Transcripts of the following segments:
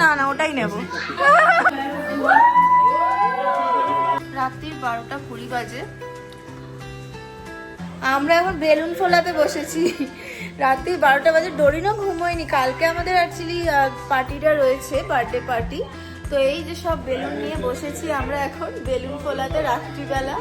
না না ওটাই নেব। রাত্রির বারোটা কুড়ি বাজে। আমরা এখন বেলুন ফোলাতে বসেছি। রাত্রি বারোটা বাজে। ডরিনও ঘুমোয়নি। কালকে আমাদের অ্যাকচুয়ালি পার্টিটা রয়েছে বার্থডে পার্টি তো এই যে সব বেলুন নিয়ে বসেছি আমরা এখন, বেলুন ফোলাতে রাত্রিবেলা।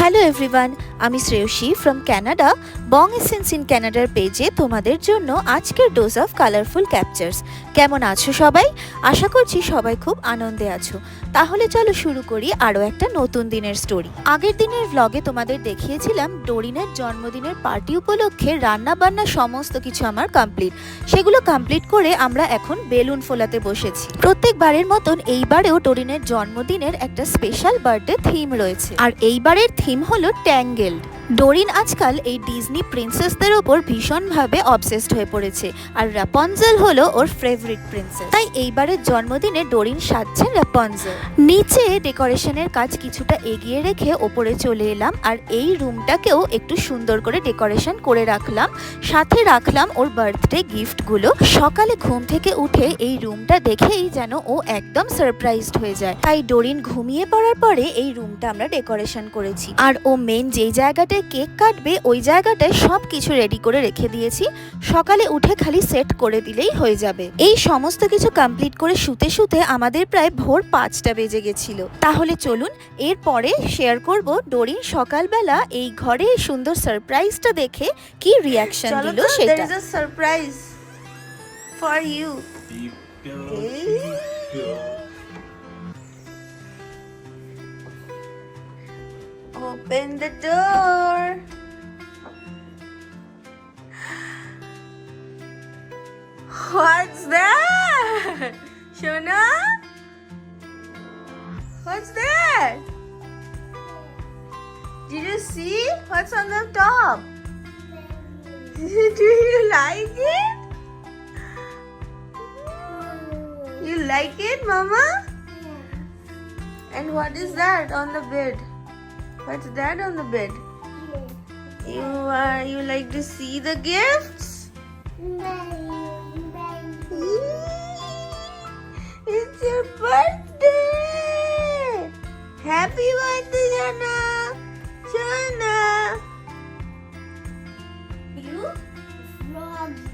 হ্যালো এভরিওয়ান আমি Shreyashi from Canada Bong essence in ক্যানাডার পেজে তোমাদের জন্য আজকের ডোজ অফ কালারফুল ক্যাপচার্স কেমন আছো সবাই? আশা করছি সবাই খুব আনন্দে আছো। তাহলে চলো শুরু করি আরও একটা নতুন দিনের স্টোরি আগের দিনের ভ্লগে তোমাদের দেখিয়েছিলাম ডোরিনের জন্মদিনের পার্টি উপলক্ষে রান্না বান্না সমস্ত কিছু আমার কমপ্লিট সেগুলো কমপ্লিট করে আমরা এখন বেলুন ফোলাতে বসেছি। প্রত্যেকবারের মতন এইবারেও ডোরিনের জন্মদিনের একটা স্পেশাল বার্থডে থিম রয়েছে। আর এইবারের থিম হলো ট্যাঙ্গেলড ডোরিন আজকাল এই ডিজনি প্রিন্সেসদের ওপর ভীষণভাবে অবসেসড হয়ে পড়েছে, আর র্যাপনজেল হলো ওর ফেভারিট প্রিন্সেস তাই এইবারের জন্মদিনে ডোরিন সাজছে র্যাপনজেল নিচে ডেকোরেশনের কাজ কিছুটা এগিয়ে রেখে ওপরে চলে এলাম, আর এই রুমটাকেও একটু সুন্দর করে ডেকোরেশন করে রাখলাম, সাথে রাখলাম ওর বার্থডে গিফটগুলো। সকালে ঘুম থেকে উঠে এই রুমটা দেখেই যেন ও একদম সারপ্রাইজড হয়ে যায়। তাই ডোরিন ঘুমিয়ে পড়ার পরে এই রুমটা আমরা ডেকোরেশন করেছি। আর ও মেন যেই জায়গাটায় কেক কাটবে ওই জায়গাটায় সব কিছু রেডি করে রেখে দিয়েছি। সকালে উঠে খালি সেট করে দিলেই হয়ে যাবে। এই সমস্ত কিছু কমপ্লিট করে শুতে শুতে আমাদের প্রায় ভোর পাঁচটা বেজে গেছিল। তাহলে চলুন এরপরে শেয়ার করব ডোরিন সকালবেলা এই ঘরে সুন্দর সারপ্রাইজটা দেখে কি রিয়াকশন দিল সেটা। there is a Open the door. What's that? Shona? What's that? Did you see what's on the top? Do you like it? You like it, Mama? And what is that on the bed? What's that on the bed? You are you like to see the gifts? It's your birthday! Happy birthday, Jana! Jana! You? Froggy.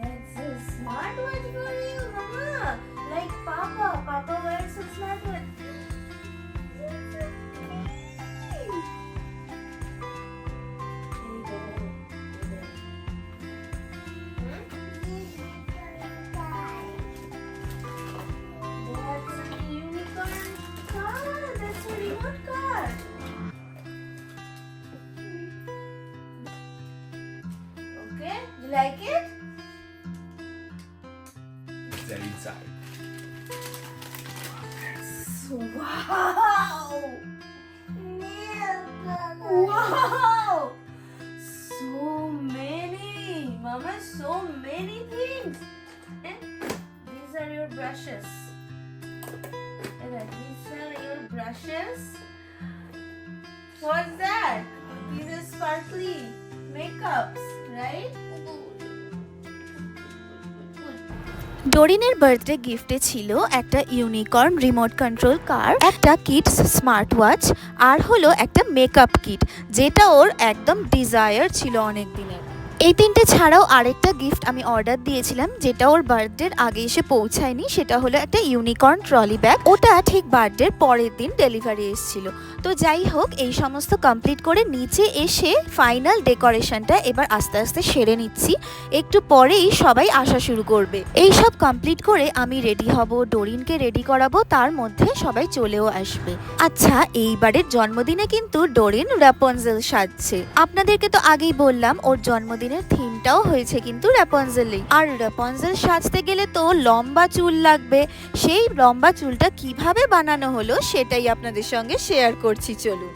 That's a smartwatch for you, Mama. Like Papa. Papa wears a smartwatch. That's brushes. Then these are your brushes. What's that? These are sparkly makeups, right? ডোরিনের birthday গিফটে ছিল একটা unicorn remote control car একটা kids smart watch আর হলো একটা makeup kit যেটা ওর একদম desire ছিল অনেক দিনের এই তিনটে ছাড়াও আরেকটা গিফট আমি অর্ডার দিয়েছিলাম, যেটা ওর বার্থডের আগে এসে পৌঁছায়নি, সেটা হলো একটা ইউনিকর্ন ট্রলি ব্যাগ ওটা ঠিক বার্থডের পরের দিন ডেলিভারি এসেছিল। তো যাই হোক, এই সমস্ত কমপ্লিট করে নিচে এসে ফাইনাল ডেকোরেশনটা এবার আস্তে আস্তে সেরে নিচ্ছি। একটু পরেই সবাই আসা শুরু করবে। এই সব কমপ্লিট করে আমি রেডি হব, ডোরিনকে রেডি করাবো, তার মধ্যে সবাই চলেও আসবে। আচ্ছা এইবারের জন্মদিনে কিন্তু ডোরিন র্যাপনজেল সাজছে। আপনাদেরকে তো আগেই বললাম, ওর জন্মদিনের থিমটাও হয়েছে কিন্তু র্যাপনজেলই আর র্যাপনজেল সাজতে গেলে তো লম্বা চুল লাগবে। সেই লম্বা চুলটা কীভাবে বানানো হলো সেটাই আপনাদের সঙ্গে শেয়ার করছি, চলুন।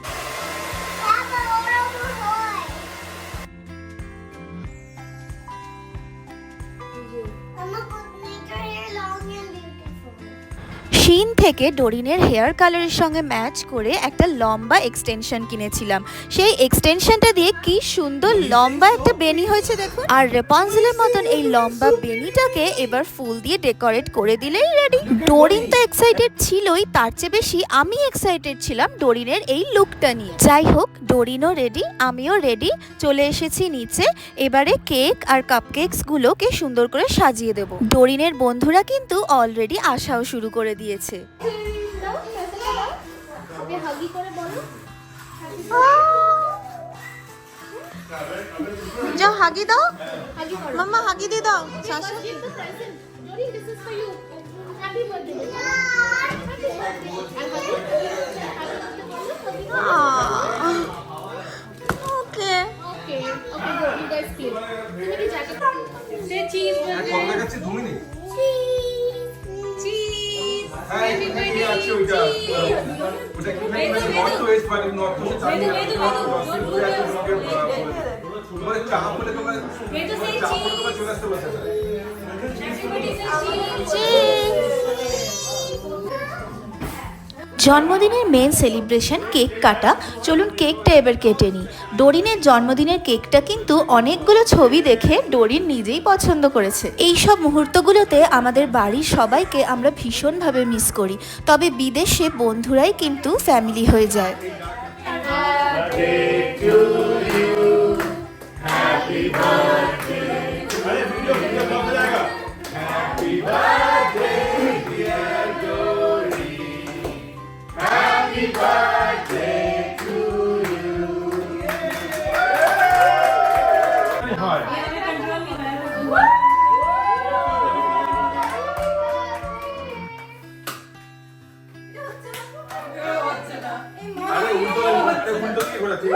শিন থেকে ডোরিনের হেয়ার কালারের সঙ্গে ম্যাচ করে একটা লম্বা এক্সটেনশন কিনেছিলাম। সেই এক্সটেনশনটা দিয়ে কি সুন্দর লম্বা একটা বেনি হয়েছে দেখুন। আর রেপন্সিলের মতন এই লম্বা বেনিটাকে এবার ফুল দিয়ে ডেকোরেট করে দিলেই রেডি। ডোরিন তো এক্সাইটেড ছিলই, তার চেয়ে বেশি আমি এক্সাইটেড ছিলাম ডোরিনের এই লুকটা নিয়ে। যাই হোক, ডোরিনও রেডি, আমিও রেডি, চলে এসেছি নিচে। এবারে কেক আর কাপকেকসগুলোকে সুন্দর করে সাজিয়ে দেব। ডোরিনের বন্ধুরা কিন্তু অলরেডি আসাও শুরু করে দিয়েছে। যাও হাগি দাও। মাম্মা হাগি দিয়ে দাও। শাশু ওকে কমলা আছে ওইটা ওটা কি নর্থ ওয়েস্ট মানে নর্থ ওয়েস্ট তোমার চা বলে তোমার চা বলে তোমার চলে আসতে বলছে জন্মদিনের মেন সেলিব্রেশন কেক কাটা। চলুন কেকটা এবার কেটে নিই। ডোরিনের জন্মদিনের কেকটা কিন্তু অনেকগুলো ছবি দেখে ডোরিন নিজেই পছন্দ করেছে। এই সব মুহূর্তগুলোতে আমাদের বাড়ির সবাইকে আমরা ভীষণভাবে মিস করি। তবে বিদেশে বন্ধুরাই কিন্তু ফ্যামিলি হয়ে যায়। হয় উল্টো উল্টো কি করেছে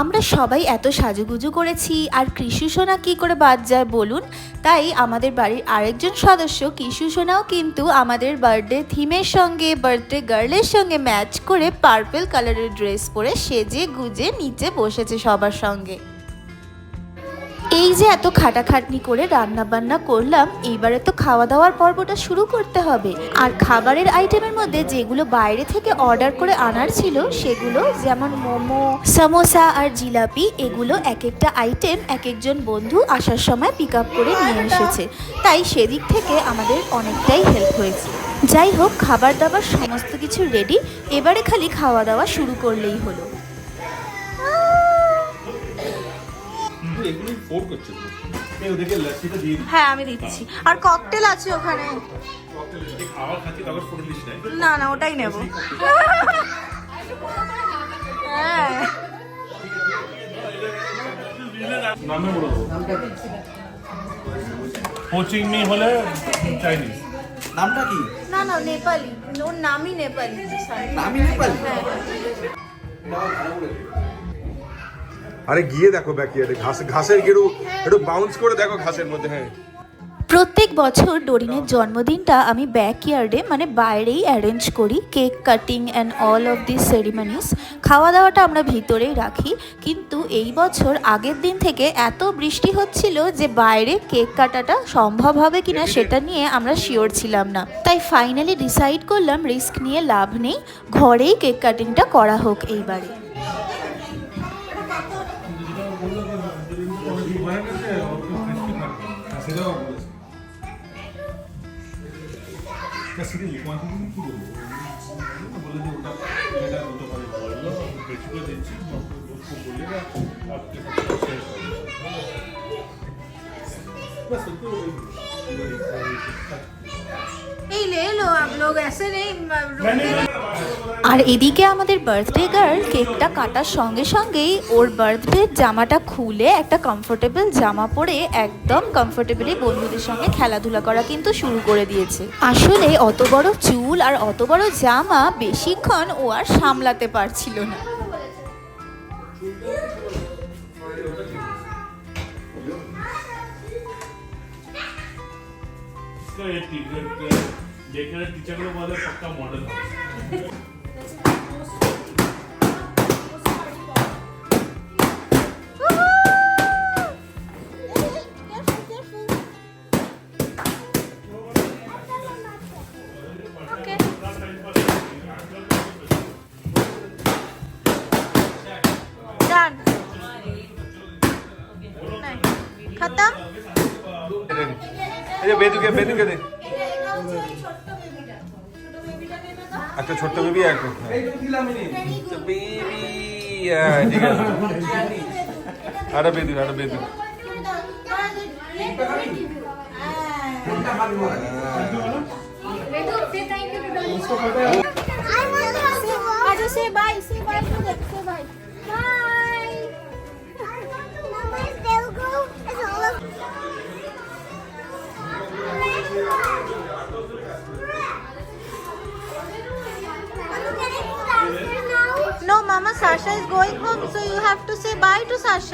আমরা সবাই এত সাজুগুজু করেছি, আর কৃষু সোনা কী করে বাদ যায় বলুন? তাই আমাদের বাড়ির আরেকজন সদস্য কৃষু সোনাও কিন্তু আমাদের বার্থডে থিমের সঙ্গে, বার্থডে গার্লের সঙ্গে ম্যাচ করে পার্পেল কালারের ড্রেস পরে সেজে গুজে নিচে বসেছে সবার সঙ্গে। এই যে এত খাটাখাটনি করে রান্না বান্না করলাম, এইবারে তো খাওয়া দাওয়ার পর্বটা শুরু করতে হবে। আর খাবারের আইটেমের মধ্যে যেগুলো বাইরে থেকে অর্ডার করে আনার ছিল, সেগুলো যেমন মোমো, সমোসা আর জিলাপি, এগুলো এক একটা আইটেম এক একজন বন্ধু আসার সময় পিক আপ করে নিয়ে এসেছে। তাই সেদিক থেকে আমাদের অনেকটাই হেল্প হয়েছে। যাই হোক, খাবার দাবার সমস্ত কিছু রেডি এবারে খালি খাওয়া দাওয়া শুরু করলেই হলো। এগুলো ফোর করছে এই ওদেরকে লস্যিটা দিয়ে হ্যাঁ আমি দিচ্ছি। আর ককটেল আছে ওখানে। খাবার খাচ্ছি না না ওটাই নেব। হ্যাঁ। নামে বলে কোচিং মি হলে চাইনিজ নামটা কি? না না নেপালি। ওর নামই নেপালি। নামই নেপালি? হ্যাঁ। আরে গিয়ে দেখো ব্যাকিয়ার্ডে ঘাস ঘাসের গেরু একটু বাউন্স করে দেখো ঘাসের মধ্যে হ্যাঁ। প্রত্যেক বছর ডোরিনের জন্মদিনটা আমি ব্যাকইয়ার্ডে মানে বাইরেই অ্যারেঞ্জ করি cake cutting and all of this ceremonies খাওয়া দাওয়াটা আমরা ভিতরেই রাখি কিন্তু এই বছর আগের দিন থেকে এত বৃষ্টি হচ্ছিল যে বাইরে কেক কাটাটা সম্ভব হবে কিনা সেটা নিয়ে আমরা শিওর ছিলাম না। তাই ফাইনালি ডিসাইড করলাম রিস্ক নিয়ে লাভ নেই ঘরেই কেক কাটিংটা করা হোক এইবারে। সিরিয়াসলি কোয়ান্টিটি কি বলবো বলে যে ওটা যেটা দুটো করে বললো বেশি করে দিচ্ছি उसको बोलिएगा आपके साथ शेयर करेंगे बस उनको এই ले लो आप लोग ऐसे नहीं रुकते ना আর এদিকে আমাদের বার্থডে গার্ল কেকটা কাটার সঙ্গে সঙ্গেই ওর বার্থডে জামাটা খুলে একটা কমফোর্টেবল জামা পরে একদম কমফোর্টেবলি বন্ধুদের সঙ্গে খেলাধুলা করা কিন্তু শুরু করে দিয়েছে। আসলে অত বড় চুল আর অত বড় জামা বেশিক্ষণ ও আর সামলাতে পারছিল না। টিচারগুলো বলে মডেল खत्म बेदू के बेदू के दे একটা ছোট্ট বেবি আর বেবি ঠিক আছে আরে বেদি আরে বেদি I want to say bye, say bye to them, say bye. bye to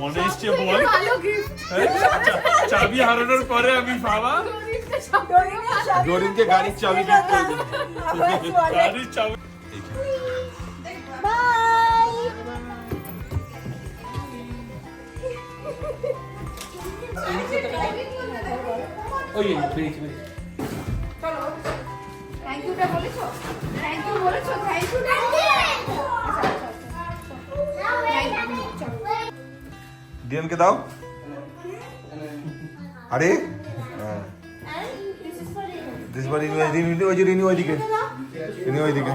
মনে এসছে বল চাবি হারানোর পরে আমি বাবা ডোরিনকে গাড়ির চাবি ঠিক করে দিন গাড়ির চাবি থ্যাংক ইউটা বলেছ থ্যাংক ইউ বলেছ থ্যাংক ইউ ডিএনকে দাও আরে হ্যাঁ দিস বার ইনি ইনি ওই যে ইনি ওইদিকে ইনি ওইদিকে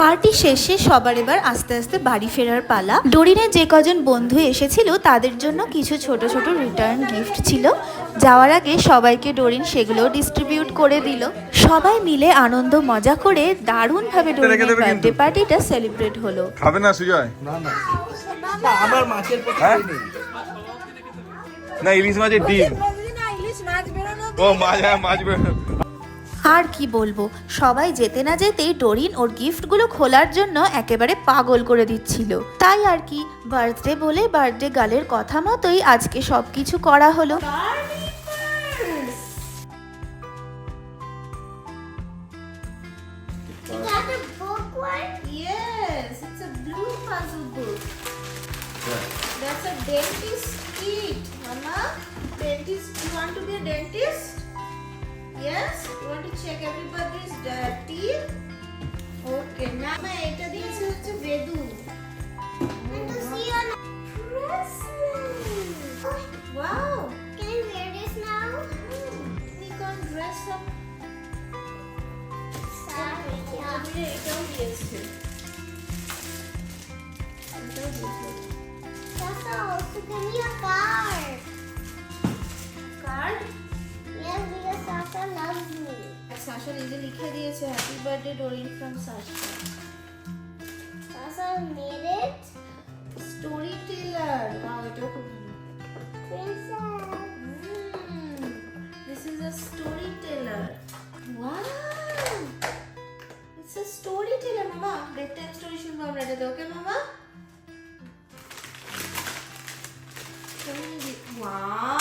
পার্টি শেষে সবার এবার আস্তে আস্তে বাড়ি ফেরার পালা। ডোরিনের যে কজন বন্ধু এসেছিল তাদের জন্য কিছু ছোট ছোট রিটার্ন গিফট ছিল। যাওয়ার আগে সবাইকে ডোরিন সেগুলো ডিস্ট্রিবিউট করে দিল। সবাই মিলে আনন্দ মজা করে দারুণভাবে ডোরিনের বার্থডে পার্টিটা সেলিব্রেট হলো। খাবে না সুজয়? না আমার মাছের প্রতি হ্যাঁ? না ইলিশ মাছের ডিম। না ইলিশ মাছ বেরোনো ও মাছ হ্যাঁ মাছ আর কি বলব? সবাই যেতে না যেতেই ডোরিন ওর গিফটগুলো খোলার জন্য একেবারে পাগল করে দিচ্ছিল। তাই আর কি বার্থডে বলে বার্থডে গালের কথা মতোই আজকে সব কিছু করা হলো। Dentist, you want to be a dentist? Yes? You want to check everybody's uh, teeth? Okay, now মা এটা দিয়েছে হচ্ছে বেদু And to see you on Christmas. Oh, Wow, can I wear this now? we can dress up. Sorry, yeah. এটা এটাও দিয়েছে এটাও দিয়েছে Sasa also give me a card. Card Yes, loves me. Sasha নিজে লিখে দিয়েছে happy birthday Doreen from Sasha Sasa made it. Storyteller wow এটাও খুব Princess. This is a storyteller wow it's a storyteller মামা বেড টাইম স্টোরি শুনব আমরা এটাতে ওকে মামা Wow!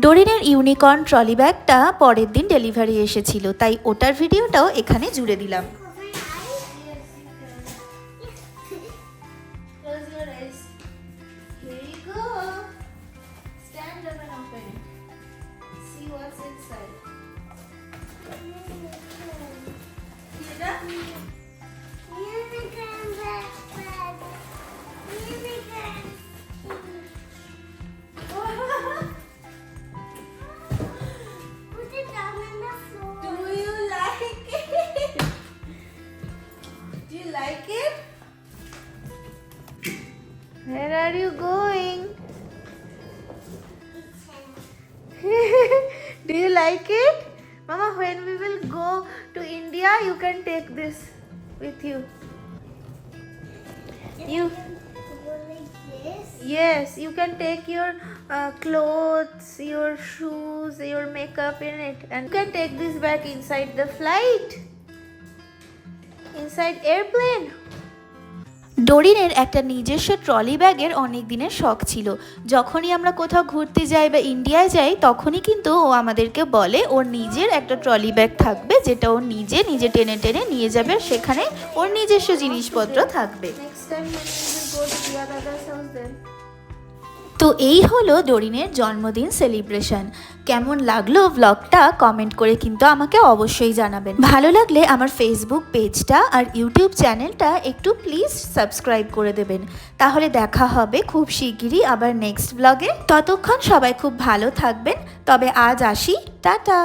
ডোরিনের ইউনিকর্ন ট্রলি ব্যাগটা পরের দিন ডেলিভারি এসেছিল তাই ওটার ভিডিওটাও এখানে জুড়ে দিলাম Do you like it? Mama, when we will go to India, you can take this with you. You Go like this. yes, you can take your uh, clothes, your shoes, your makeup in it, and you can take this back inside the flight, inside airplane. ডোরিনের একটা নিজস্ব trolley ব্যাগের অনেক দিনের শখ ছিল। যখনই আমরা কোথাও ঘুরতে যাই বা ইন্ডিয়ায় যাই, তখনই কিন্তু ও আমাদেরকে বলে, ওর নিজের একটা ট্রলি ব্যাগ থাকবে, যেটা ও নিজে নিজে টেনে টেনে নিয়ে যাবে সেখানে ওর নিজস্ব জিনিসপত্র থাকবে। তো এই হলো দরিনের জন্মদিন সেলিব্রেশন। কেমন লাগল ব্লগটা কমেন্ট করে কিন্তু আমাকে অবশ্যই জানাবেন। ভালো লাগলে আমার ফেসবুক পেজটা আর ইউটিউব চ্যানেলটা একটু প্লিজ সাবস্ক্রাইব করে দেবেন। তাহলে দেখা হবে খুব শিগগিরই আবার নেক্সট ব্লগে ততক্ষণ সবাই খুব ভালো থাকবেন। তবে আজ আসি। টাটা!